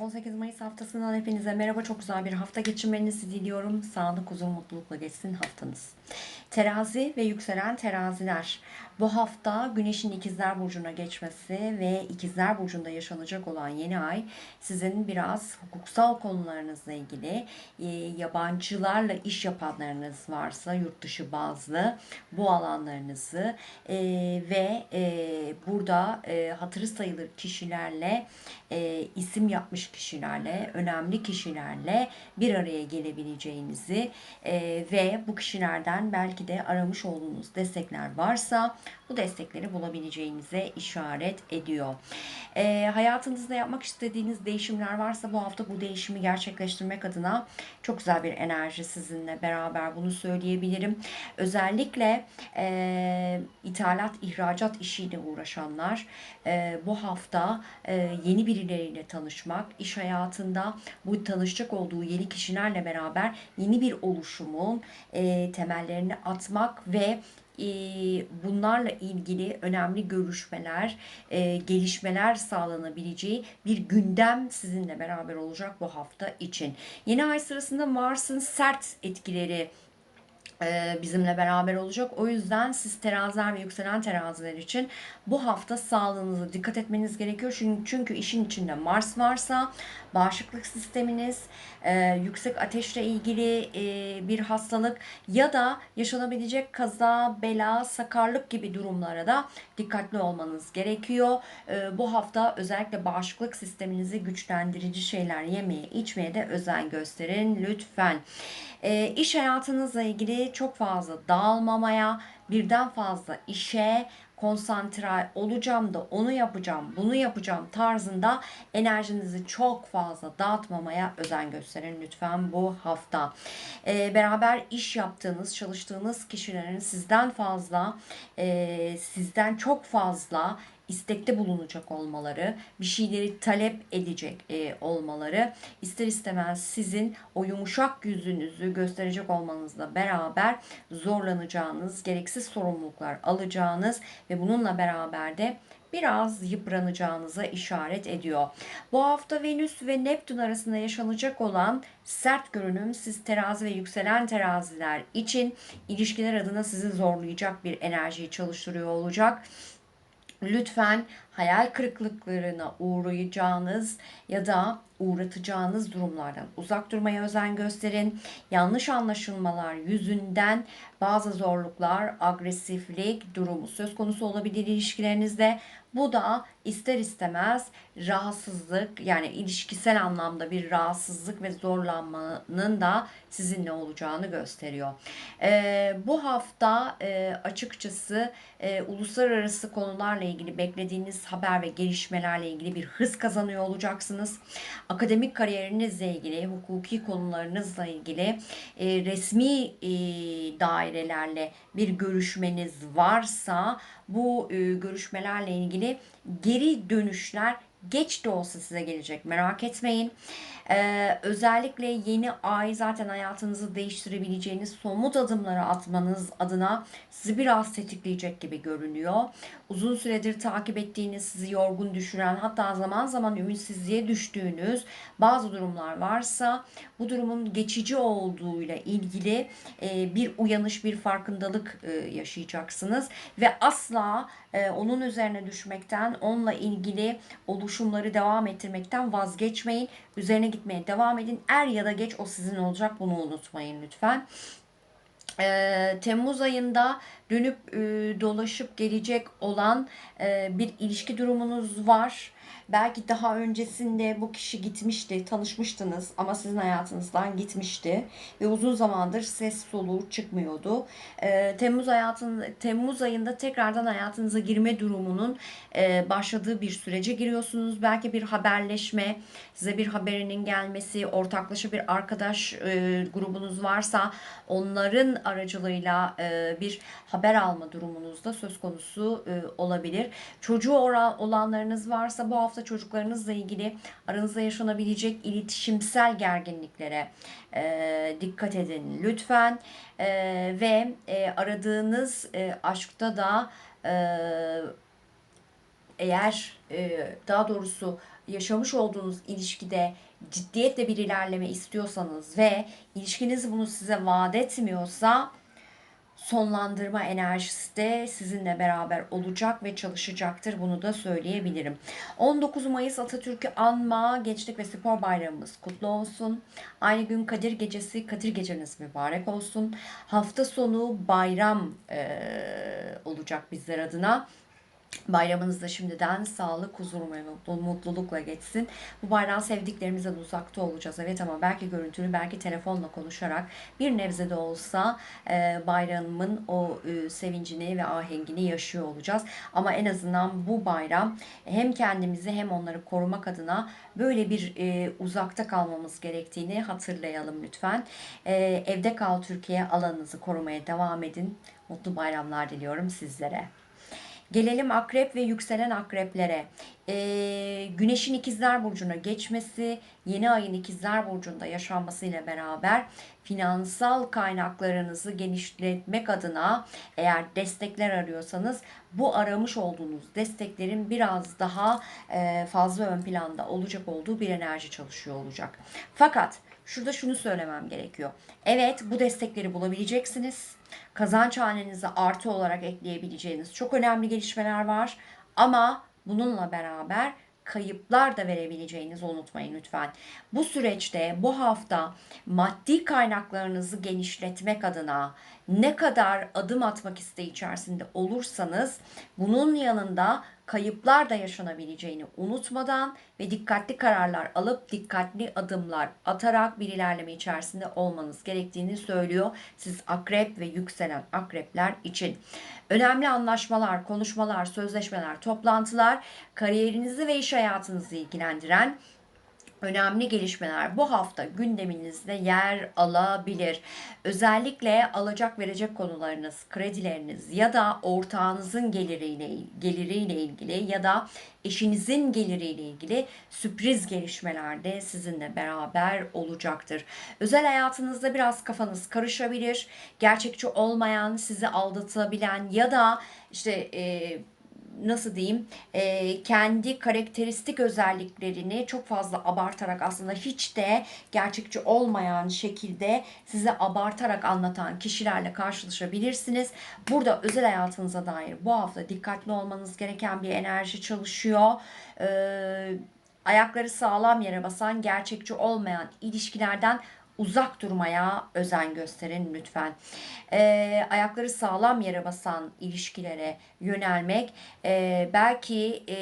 18 Mayıs haftasından hepinize merhaba. Çok güzel bir hafta geçirmenizi diliyorum. Sağlık, huzur, mutlulukla geçsin haftanız. Terazi ve yükselen teraziler. Bu hafta Güneş'in ikizler Burcu'na geçmesi ve ikizler Burcu'nda yaşanacak olan yeni ay sizin biraz hukuksal konularınızla ilgili e, yabancılarla iş yapanlarınız varsa yurt dışı bazlı bu alanlarınızı e, ve e, burada e, hatırı sayılır kişilerle e, isim yapmış kişilerle, önemli kişilerle bir araya gelebileceğinizi e, ve bu kişilerden belki de aramış olduğunuz destekler varsa bu destekleri bulabileceğinize işaret ediyor. E, hayatınızda yapmak istediğiniz değişimler varsa bu hafta bu değişimi gerçekleştirmek adına çok güzel bir enerji sizinle beraber bunu söyleyebilirim. Özellikle e, ithalat, ihracat işiyle uğraşanlar e, bu hafta e, yeni birileriyle tanışmak, iş hayatında bu tanışacak olduğu yeni kişilerle beraber yeni bir oluşumun e, temellerini atmak ve e, bunlarla ilgili önemli görüşmeler, e, gelişmeler sağlanabileceği bir gündem sizinle beraber olacak bu hafta için. Yeni ay sırasında Mars'ın sert etkileri bizimle beraber olacak. O yüzden siz teraziler ve yükselen teraziler için bu hafta sağlığınıza dikkat etmeniz gerekiyor. Çünkü, çünkü işin içinde Mars varsa bağışıklık sisteminiz, e, yüksek ateşle ilgili e, bir hastalık ya da yaşanabilecek kaza, bela, sakarlık gibi durumlara da dikkatli olmanız gerekiyor. E, bu hafta özellikle bağışıklık sisteminizi güçlendirici şeyler yemeye, içmeye de özen gösterin lütfen. E, iş hayatınızla ilgili çok fazla dağılmamaya, birden fazla işe konsantre olacağım da onu yapacağım, bunu yapacağım tarzında enerjinizi çok fazla dağıtmamaya özen gösterin lütfen bu hafta. Ee, beraber iş yaptığınız, çalıştığınız kişilerin sizden fazla, e, sizden çok fazla istekte bulunacak olmaları, bir şeyleri talep edecek e, olmaları, ister istemez sizin o yumuşak yüzünüzü gösterecek olmanızla beraber zorlanacağınız, gereksiz sorumluluklar alacağınız ve bununla beraber de biraz yıpranacağınıza işaret ediyor. Bu hafta Venüs ve Neptün arasında yaşanacak olan sert görünüm siz terazi ve yükselen teraziler için ilişkiler adına sizi zorlayacak bir enerjiyi çalıştırıyor olacak lütfen hayal kırıklıklarına uğrayacağınız ya da uğratacağınız durumlardan uzak durmaya özen gösterin. Yanlış anlaşılmalar yüzünden bazı zorluklar, agresiflik durumu söz konusu olabilir ilişkilerinizde. Bu da ister istemez rahatsızlık yani ilişkisel anlamda bir rahatsızlık ve zorlanmanın da sizinle olacağını gösteriyor. Ee, bu hafta e, açıkçası e, uluslararası konularla ilgili beklediğiniz haber ve gelişmelerle ilgili bir hız kazanıyor olacaksınız. Akademik kariyerinizle ilgili, hukuki konularınızla ilgili e, resmi e, dairelerle bir görüşmeniz varsa bu e, görüşmelerle ilgili geri dönüşler geç de olsa size gelecek merak etmeyin. Ee, özellikle yeni ay zaten hayatınızı değiştirebileceğiniz somut adımları atmanız adına sizi biraz tetikleyecek gibi görünüyor. Uzun süredir takip ettiğiniz, sizi yorgun düşüren hatta zaman zaman ümitsizliğe düştüğünüz bazı durumlar varsa bu durumun geçici olduğuyla ilgili e, bir uyanış, bir farkındalık e, yaşayacaksınız ve asla e, onun üzerine düşmekten, onunla ilgili oluşumları devam ettirmekten vazgeçmeyin. Üzerine gitmeye devam edin. Er ya da geç o sizin olacak. Bunu unutmayın lütfen. Ee, Temmuz ayında dönüp e, dolaşıp gelecek olan e, bir ilişki durumunuz var. Belki daha öncesinde bu kişi gitmişti, tanışmıştınız ama sizin hayatınızdan gitmişti ve uzun zamandır ses soluğu çıkmıyordu. Ee, Temmuz hayatın Temmuz ayında tekrardan hayatınıza girme durumunun e, başladığı bir sürece giriyorsunuz. Belki bir haberleşme, size bir haberinin gelmesi, ortaklaşa bir arkadaş e, grubunuz varsa onların aracılığıyla e, bir haber alma durumunuzda söz konusu e, olabilir. Çocuğu ora- olanlarınız varsa bu hafta çocuklarınızla ilgili aranızda yaşanabilecek iletişimsel gerginliklere e, dikkat edin lütfen. E, ve e, aradığınız e, aşkta da e, eğer e, daha doğrusu yaşamış olduğunuz ilişkide ciddiyetle bir ilerleme istiyorsanız ve ilişkiniz bunu size vaat etmiyorsa sonlandırma enerjisi de sizinle beraber olacak ve çalışacaktır. Bunu da söyleyebilirim. 19 Mayıs Atatürk'ü anma Gençlik ve Spor Bayramımız kutlu olsun. Aynı gün Kadir Gecesi, Kadir Geceniz mübarek olsun. Hafta sonu bayram eee, olacak bizler adına. Bayramınız da şimdiden sağlık, huzur ve mutlu- mutlulukla geçsin. Bu bayram sevdiklerimizden uzakta olacağız. Evet ama belki görüntülü, belki telefonla konuşarak bir nebze de olsa e, bayramın o e, sevincini ve ahengini yaşıyor olacağız. Ama en azından bu bayram hem kendimizi hem onları korumak adına böyle bir e, uzakta kalmamız gerektiğini hatırlayalım lütfen. E, evde kal Türkiye alanınızı korumaya devam edin. Mutlu bayramlar diliyorum sizlere. Gelelim akrep ve yükselen akreplere. Ee, güneşin ikizler burcuna geçmesi, yeni ayın ikizler burcunda yaşanmasıyla beraber finansal kaynaklarınızı genişletmek adına eğer destekler arıyorsanız bu aramış olduğunuz desteklerin biraz daha e, fazla ön planda olacak olduğu bir enerji çalışıyor olacak. Fakat şurada şunu söylemem gerekiyor. Evet bu destekleri bulabileceksiniz. Kazanç hanenize artı olarak ekleyebileceğiniz çok önemli gelişmeler var. Ama bununla beraber kayıplar da verebileceğinizi unutmayın lütfen. Bu süreçte bu hafta maddi kaynaklarınızı genişletmek adına ne kadar adım atmak isteği içerisinde olursanız bunun yanında kayıplar da yaşanabileceğini unutmadan ve dikkatli kararlar alıp dikkatli adımlar atarak bir ilerleme içerisinde olmanız gerektiğini söylüyor. Siz akrep ve yükselen akrepler için. Önemli anlaşmalar, konuşmalar, sözleşmeler, toplantılar kariyerinizi ve iş hayatınızı ilgilendiren önemli gelişmeler bu hafta gündeminizde yer alabilir. Özellikle alacak verecek konularınız, kredileriniz ya da ortağınızın geliriyle geliriyle ilgili ya da eşinizin geliriyle ilgili sürpriz gelişmeler de sizinle beraber olacaktır. Özel hayatınızda biraz kafanız karışabilir. Gerçekçi olmayan, sizi aldatabilen ya da işte e, nasıl diyeyim e, kendi karakteristik özelliklerini çok fazla abartarak aslında hiç de gerçekçi olmayan şekilde size abartarak anlatan kişilerle karşılaşabilirsiniz. Burada özel hayatınıza dair bu hafta dikkatli olmanız gereken bir enerji çalışıyor. Ee, ayakları sağlam yere basan gerçekçi olmayan ilişkilerden uzak durmaya özen gösterin lütfen. Ee, ayakları sağlam yere basan ilişkilere yönelmek e, belki e,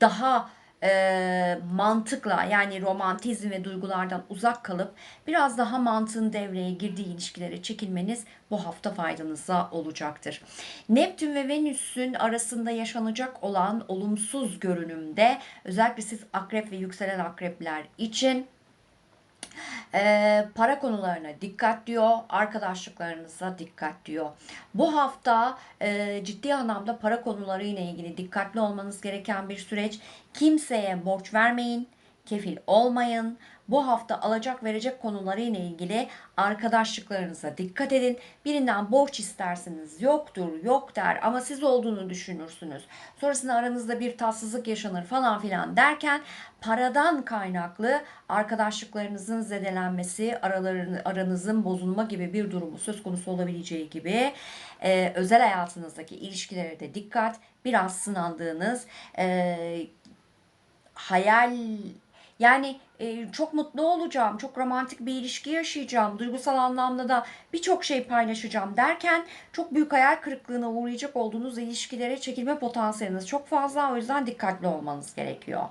daha e, mantıkla yani romantizm ve duygulardan uzak kalıp biraz daha mantığın devreye girdiği ilişkilere çekilmeniz bu hafta faydanıza olacaktır. Neptün ve Venüs'ün arasında yaşanacak olan olumsuz görünümde özellikle siz akrep ve yükselen akrepler için ee, para konularına dikkat diyor, arkadaşlıklarınıza dikkat diyor. Bu hafta e, ciddi anlamda para konuları ile ilgili dikkatli olmanız gereken bir süreç. Kimseye borç vermeyin, kefil olmayın. Bu hafta alacak verecek konuları ile ilgili arkadaşlıklarınıza dikkat edin. Birinden borç istersiniz yoktur yok der ama siz olduğunu düşünürsünüz. Sonrasında aranızda bir tatsızlık yaşanır falan filan derken paradan kaynaklı arkadaşlıklarınızın zedelenmesi, aranızın bozulma gibi bir durumu söz konusu olabileceği gibi e, özel hayatınızdaki ilişkilere de dikkat. Biraz sınandığınız e, hayal yani e, çok mutlu olacağım, çok romantik bir ilişki yaşayacağım, duygusal anlamda da birçok şey paylaşacağım derken çok büyük hayal kırıklığına uğrayacak olduğunuz ilişkilere çekilme potansiyeliniz çok fazla. O yüzden dikkatli olmanız gerekiyor.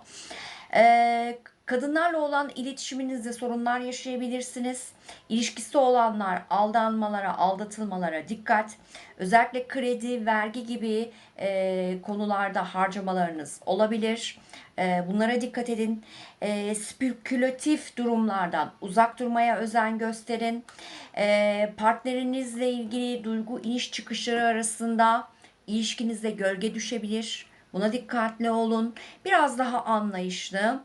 Ee, kadınlarla olan iletişiminizde sorunlar yaşayabilirsiniz. İlişkisi olanlar aldanmalara, aldatılmalara dikkat. Özellikle kredi, vergi gibi e, konularda harcamalarınız olabilir. E, bunlara dikkat edin. E, spekülatif durumlardan uzak durmaya özen gösterin. E, partnerinizle ilgili duygu iniş çıkışları arasında ilişkinizde gölge düşebilir. Buna dikkatli olun. Biraz daha anlayışlı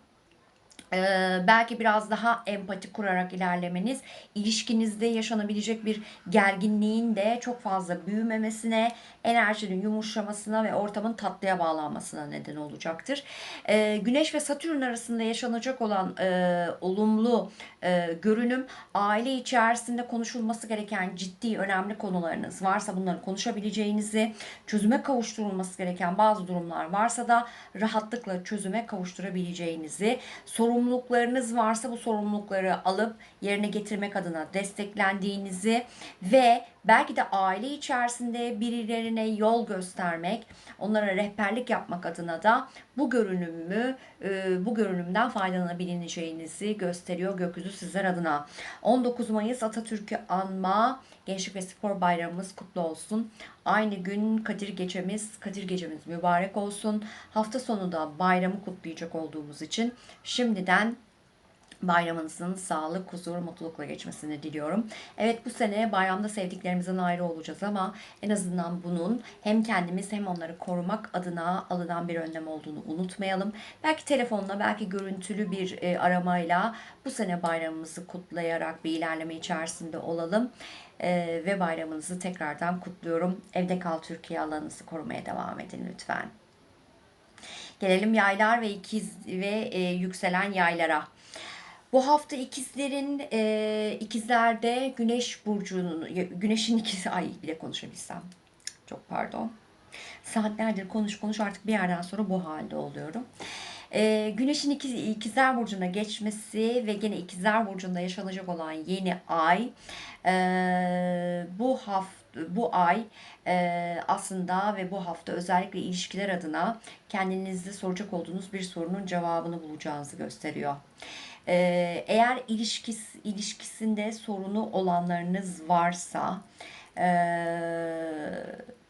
Ee, belki biraz daha empati kurarak ilerlemeniz, ilişkinizde yaşanabilecek bir gerginliğin de çok fazla büyümemesine, enerjinin yumuşamasına ve ortamın tatlıya bağlanmasına neden olacaktır. Ee, Güneş ve Satürn arasında yaşanacak olan e, olumlu e, görünüm, aile içerisinde konuşulması gereken ciddi, önemli konularınız varsa bunları konuşabileceğinizi, çözüme kavuşturulması gereken bazı durumlar varsa da rahatlıkla çözüme kavuşturabileceğinizi, sorumluluklarınız varsa bu sorumlulukları alıp yerine getirmek adına desteklendiğinizi ve belki de aile içerisinde birilerine yol göstermek, onlara rehberlik yapmak adına da bu görünümü, e, bu görünümden faydalanabileceğinizi gösteriyor gökyüzü sizler adına. 19 Mayıs Atatürk'ü anma Gençlik ve Spor Bayramımız kutlu olsun. Aynı gün Kadir Gecemiz, Kadir Gecemiz mübarek olsun. Hafta sonu da bayramı kutlayacak olduğumuz için şimdiden bayramınızın sağlık, huzur, mutlulukla geçmesini diliyorum. Evet bu sene bayramda sevdiklerimizden ayrı olacağız ama en azından bunun hem kendimiz hem onları korumak adına alınan bir önlem olduğunu unutmayalım. Belki telefonla, belki görüntülü bir e, aramayla bu sene bayramımızı kutlayarak bir ilerleme içerisinde olalım. E, ve bayramınızı tekrardan kutluyorum. Evde kal Türkiye alanınızı korumaya devam edin lütfen. Gelelim yaylar ve ikiz ve e, yükselen yaylara. Bu hafta ikizlerin e, ikizlerde güneş burcunun güneşin ikizi ay bile konuşabilsem. Çok pardon. Saatlerdir konuş konuş artık bir yerden sonra bu halde oluyorum. E, güneşin ikiz, ikizler burcuna geçmesi ve gene ikizler burcunda yaşanacak olan yeni ay e, bu hafta bu ay e, aslında ve bu hafta özellikle ilişkiler adına kendinizde soracak olduğunuz bir sorunun cevabını bulacağınızı gösteriyor. Ee, eğer ilişkis, ilişkisinde sorunu olanlarınız varsa e,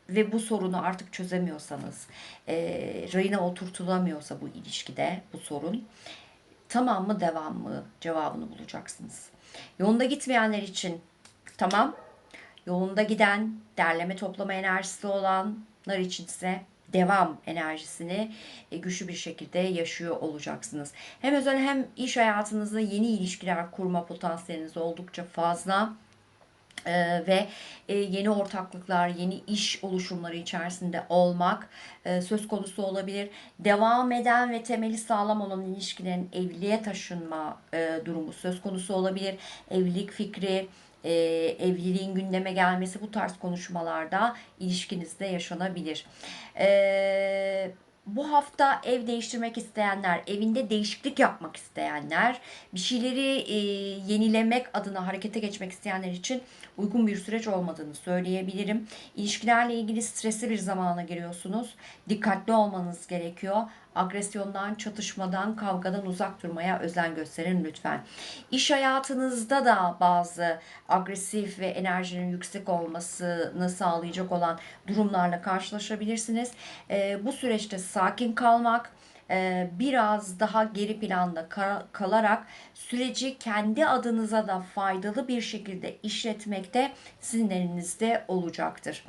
ve bu sorunu artık çözemiyorsanız, e, rayına oturtulamıyorsa bu ilişkide bu sorun, tamam mı devam mı cevabını bulacaksınız. Yolunda gitmeyenler için tamam, yolunda giden, derleme toplama enerjisi olanlar için ise devam enerjisini e, güçlü bir şekilde yaşıyor olacaksınız. Hem özel hem iş hayatınızda yeni ilişkiler kurma potansiyeliniz oldukça fazla. Ee, ve e, yeni ortaklıklar, yeni iş oluşumları içerisinde olmak e, söz konusu olabilir. Devam eden ve temeli sağlam olan ilişkilerin evliliğe taşınma e, durumu söz konusu olabilir. Evlilik fikri, e, evliliğin gündeme gelmesi bu tarz konuşmalarda ilişkinizde yaşanabilir. Eee bu hafta ev değiştirmek isteyenler, evinde değişiklik yapmak isteyenler, bir şeyleri e, yenilemek adına harekete geçmek isteyenler için uygun bir süreç olmadığını söyleyebilirim. İlişkilerle ilgili stresli bir zamana giriyorsunuz. Dikkatli olmanız gerekiyor. Agresyondan, çatışmadan, kavgadan uzak durmaya özen gösterin lütfen. İş hayatınızda da bazı agresif ve enerjinin yüksek olmasını sağlayacak olan durumlarla karşılaşabilirsiniz. E, bu süreçte sakin kalmak, e, biraz daha geri planda kalarak süreci kendi adınıza da faydalı bir şekilde işletmekte sizin elinizde olacaktır.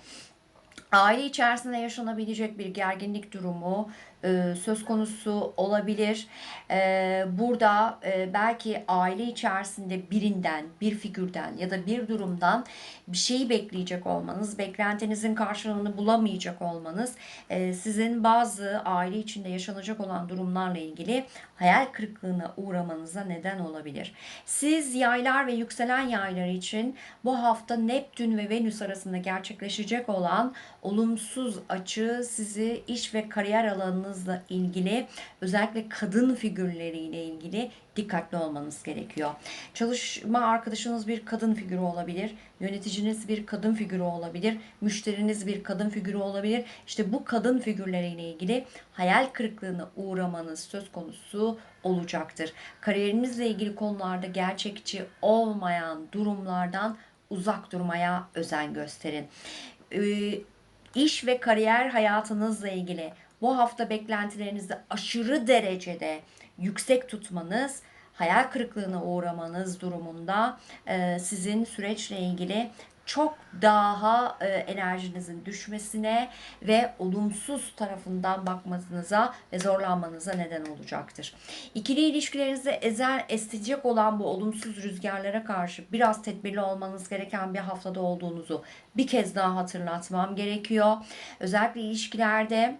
Aile içerisinde yaşanabilecek bir gerginlik durumu, e, söz konusu olabilir. E, burada e, belki aile içerisinde birinden, bir figürden ya da bir durumdan bir şeyi bekleyecek olmanız, beklentinizin karşılığını bulamayacak olmanız sizin bazı aile içinde yaşanacak olan durumlarla ilgili hayal kırıklığına uğramanıza neden olabilir. Siz yaylar ve yükselen yaylar için bu hafta Neptün ve Venüs arasında gerçekleşecek olan olumsuz açı sizi iş ve kariyer alanınız hayatınızla ilgili özellikle kadın figürleriyle ilgili dikkatli olmanız gerekiyor. Çalışma arkadaşınız bir kadın figürü olabilir. Yöneticiniz bir kadın figürü olabilir. Müşteriniz bir kadın figürü olabilir. İşte bu kadın figürleriyle ilgili hayal kırıklığına uğramanız söz konusu olacaktır. Kariyerinizle ilgili konularda gerçekçi olmayan durumlardan uzak durmaya özen gösterin. Ee, iş ve kariyer hayatınızla ilgili bu hafta beklentilerinizi aşırı derecede yüksek tutmanız, hayal kırıklığına uğramanız durumunda e, sizin süreçle ilgili çok daha e, enerjinizin düşmesine ve olumsuz tarafından bakmanıza ve zorlanmanıza neden olacaktır. İkili ilişkilerinizde ezer estecek olan bu olumsuz rüzgarlara karşı biraz tedbirli olmanız gereken bir haftada olduğunuzu bir kez daha hatırlatmam gerekiyor. Özellikle ilişkilerde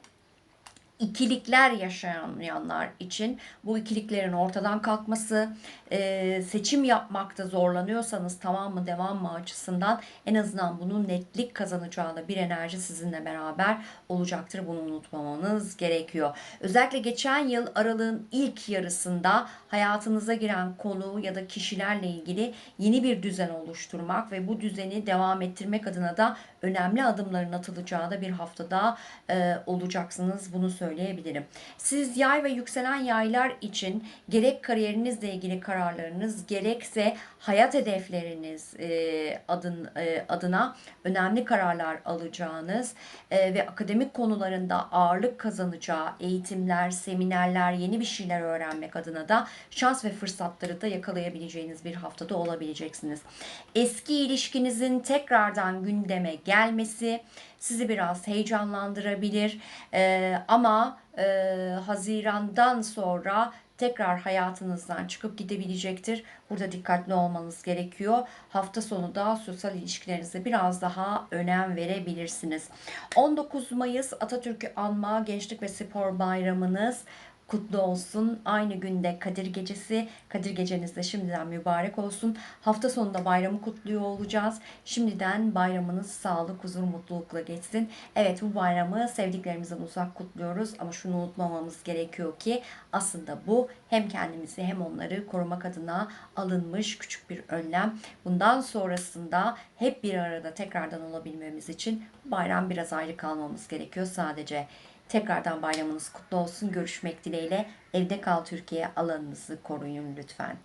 ikilikler yaşayanlar için bu ikiliklerin ortadan kalkması, e, seçim yapmakta zorlanıyorsanız tamam mı devam mı açısından en azından bunun netlik kazanacağına bir enerji sizinle beraber olacaktır. Bunu unutmamanız gerekiyor. Özellikle geçen yıl aralığın ilk yarısında hayatınıza giren konu ya da kişilerle ilgili yeni bir düzen oluşturmak ve bu düzeni devam ettirmek adına da önemli adımların atılacağı da bir haftada e, olacaksınız. Bunu söyleyebilirim. Siz yay ve yükselen yaylar için gerek kariyerinizle ilgili kararlarınız gerekse hayat hedefleriniz e, adın e, adına önemli kararlar alacağınız e, ve akademik konularında ağırlık kazanacağı eğitimler, seminerler, yeni bir şeyler öğrenmek adına da şans ve fırsatları da yakalayabileceğiniz bir haftada olabileceksiniz. Eski ilişkinizin tekrardan gündeme gelmesi sizi biraz heyecanlandırabilir Ee, e, Haziran'dan sonra tekrar hayatınızdan çıkıp gidebilecektir. Burada dikkatli olmanız gerekiyor. Hafta sonu da sosyal ilişkilerinize biraz daha önem verebilirsiniz. 19 Mayıs Atatürk'ü anma Gençlik ve Spor Bayramınız kutlu olsun. Aynı günde Kadir Gecesi. Kadir Geceniz de şimdiden mübarek olsun. Hafta sonunda bayramı kutluyor olacağız. Şimdiden bayramınız sağlık, huzur, mutlulukla geçsin. Evet bu bayramı sevdiklerimizden uzak kutluyoruz ama şunu unutmamamız gerekiyor ki aslında bu hem kendimizi hem onları korumak adına alınmış küçük bir önlem. Bundan sonrasında hep bir arada tekrardan olabilmemiz için bayram biraz ayrı kalmamız gerekiyor sadece. Tekrardan bayramınız kutlu olsun. Görüşmek dileğiyle. Evde kal Türkiye alanınızı koruyun lütfen.